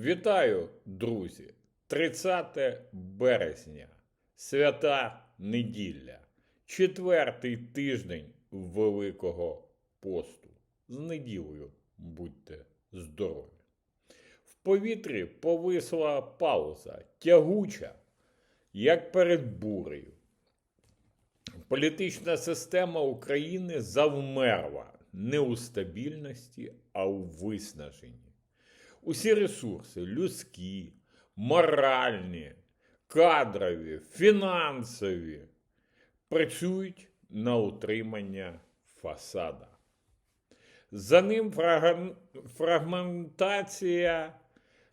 Вітаю, друзі! 30 березня, свята неділя, четвертий тиждень Великого посту. З неділею будьте здорові. В повітрі повисла пауза, тягуча, як перед бурею. Політична система України завмерла не у стабільності, а у виснаженні. Усі ресурси людські, моральні, кадрові, фінансові працюють на утримання фасада. За ним фрагментація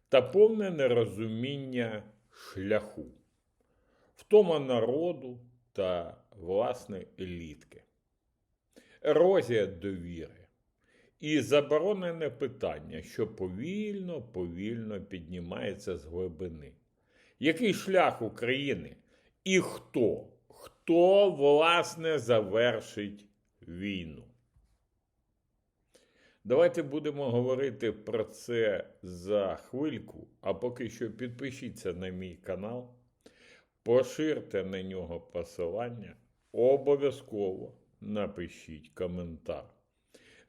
та повне нерозуміння шляху, втома народу та власне елітки, ерозія довіри і заборонене питання, що повільно, повільно піднімається з глибини. Який шлях України і хто? Хто, власне, завершить війну? Давайте будемо говорити про це за хвильку, а поки що підпишіться на мій канал, поширте на нього посилання, обов'язково напишіть коментар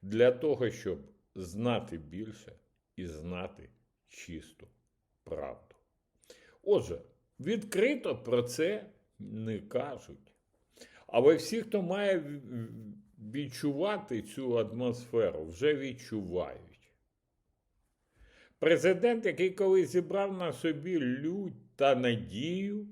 для того, щоб знати більше і знати чисту правду. Отже, відкрито про це не кажуть. Але всі, хто має відчувати цю атмосферу, вже відчувають. Президент, який колись зібрав на собі лють та надію,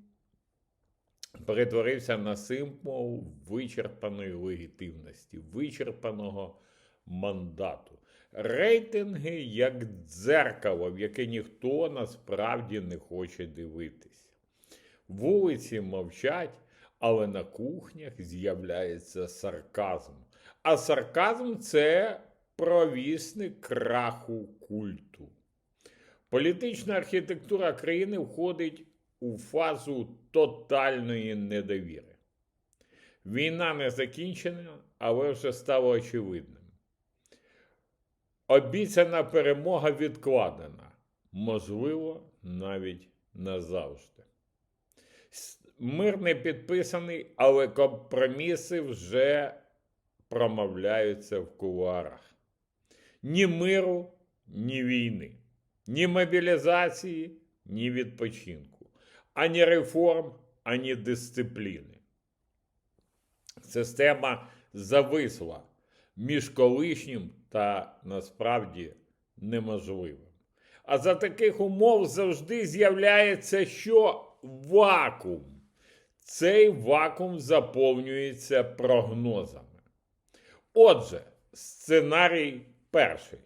перетворився на символ вичерпаної легітимності, вичерпаного мандату. Рейтинги як дзеркало, в яке ніхто насправді не хоче дивитись. Вулиці мовчать, але на кухнях з'являється сарказм. А сарказм це провісник краху культу. Політична архітектура країни входить у фазу тотальної недовіри. Війна не закінчена, але вже стало очевидним. Обіцяна перемога відкладена, можливо, навіть назавжди. Мир не підписаний, але компроміси вже промовляються в кулуарах. Ні миру, ні війни, ні мобілізації, ні відпочинку, ані реформ, ані дисципліни. Система зависла між колишнім та насправді неможливим. А за таких умов завжди з'являється що вакуум. Цей вакуум заповнюється прогнозами. Отже, сценарій перший: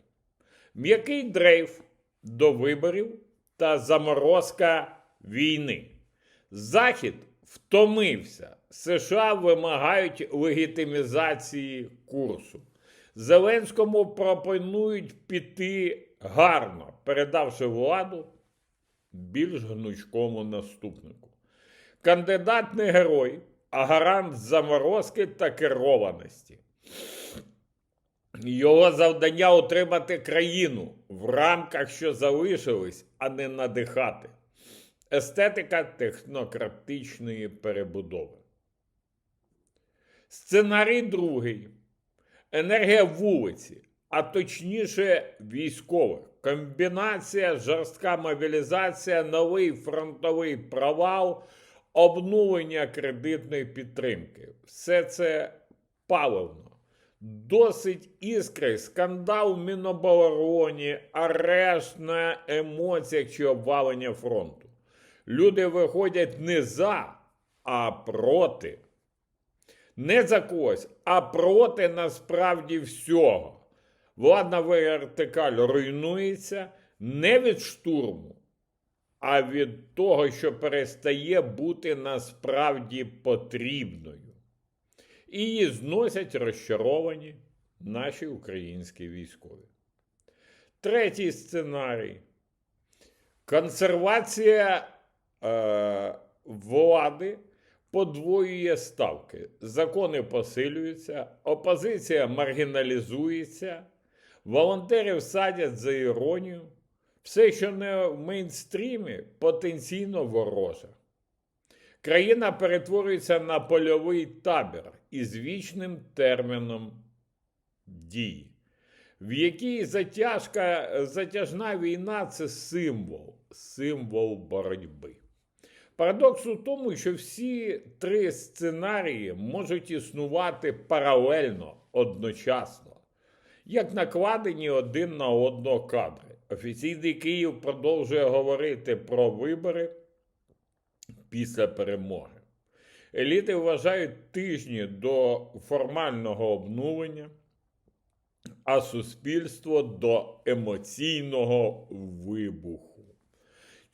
м'який дрейф до виборів та заморозка війни. Захід втомився. США вимагають легітимізації курсу. Зеленському пропонують піти гарно, передавши владу більш гнучкому наступнику. Кандидат не герой, а гарант заморозки та керованості. Його завдання утримати країну в рамках, що залишились, а не надихати. Естетика технократичної перебудови. Сценарій другий. Енергія вулиці, а точніше військових. Комбінація, жорстка мобілізація, новий фронтовий провал, обнулення кредитної підтримки. Все це паливно. Досить іскри, скандал в Мінобороні, арешт на емоціях чи обвалення фронту. Люди виходять не за, а проти. Не за когось, а проти насправді всього. Владна вертикаль руйнується не від штурму, а від того, що перестає бути насправді потрібною. І її зносять розчаровані наші українські військові. Третій сценарій. Консервація е, влади подвоює ставки. Закони посилюються, опозиція маргіналізується, волонтерів садять за іронію, Все, що не в мейнстрімі, потенційно вороже. Країна перетворюється на польовий табір із вічним терміном дії, в якій затяжка, затяжна війна це символ, символ боротьби. Парадокс у тому, що всі три сценарії можуть існувати паралельно одночасно, як накладені один на одного кадри. Офіційний Київ продовжує говорити про вибори після перемоги. Еліти вважають тижні до формального обнулення, а суспільство до емоційного вибуху.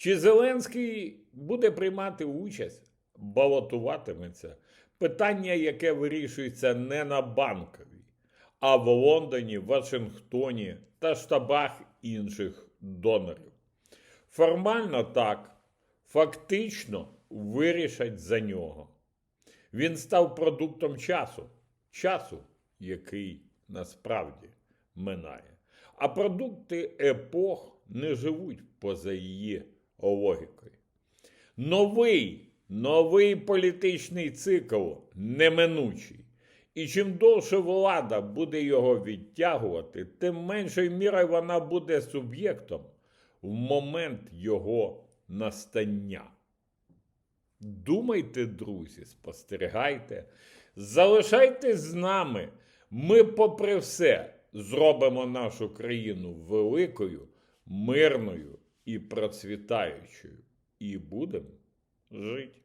Чи Зеленський буде приймати участь, балотуватиметься? Питання, яке вирішується не на банковій, а в Лондоні, Вашингтоні та штабах інших донорів. Формально так, фактично вирішать за нього. Він став продуктом часу, часу, який насправді минає. А продукти епох не живуть поза її логікою. Новий, новий політичний цикл неминучий. І чим довше влада буде його відтягувати, тим меншою мірою вона буде суб'єктом в момент його настання. Думайте, друзі, спостерігайте, залишайтесь з нами. Ми, попри все, зробимо нашу країну великою, мирною і процвітаючою. І будемо жити.